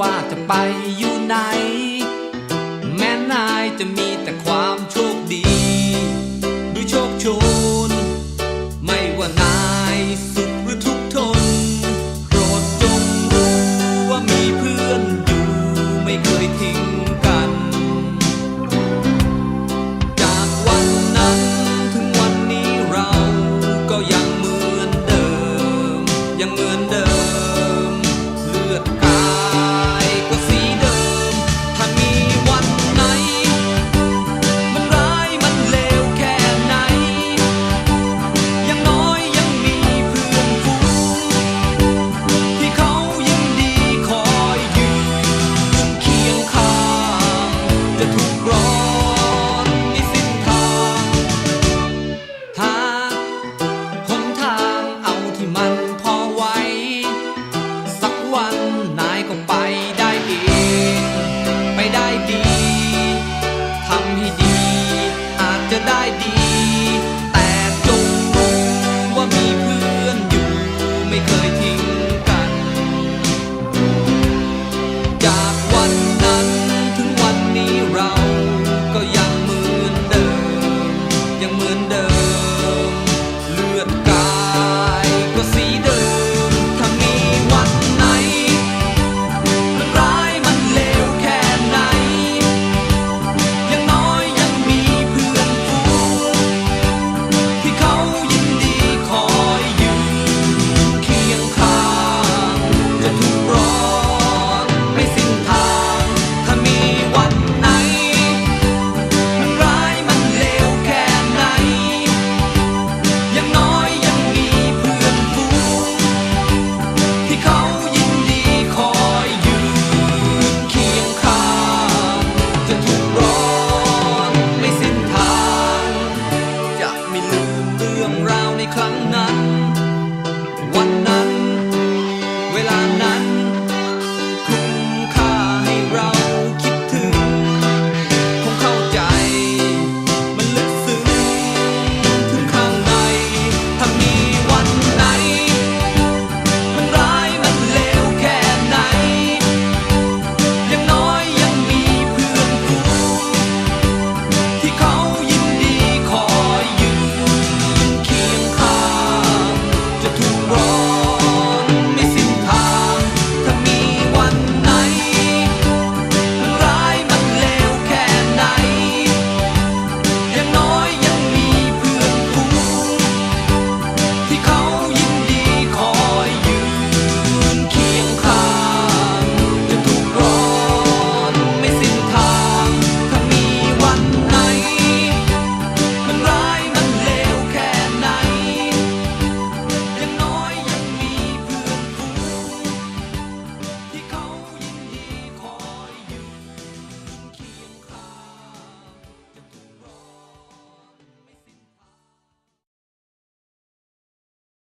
ว่าจะไปอยู่ไหน แม้นายจะมีแต่ความ ได้ดี แต่จงงงว่ามีเพื่อนอยู่ไม่เคยทิ้งกัน จากวันนั้นถึงวันนี้เราก็ยังเหมือนเดิม ยังเหมือนเดิม ในครั้งนั้น วันนั้น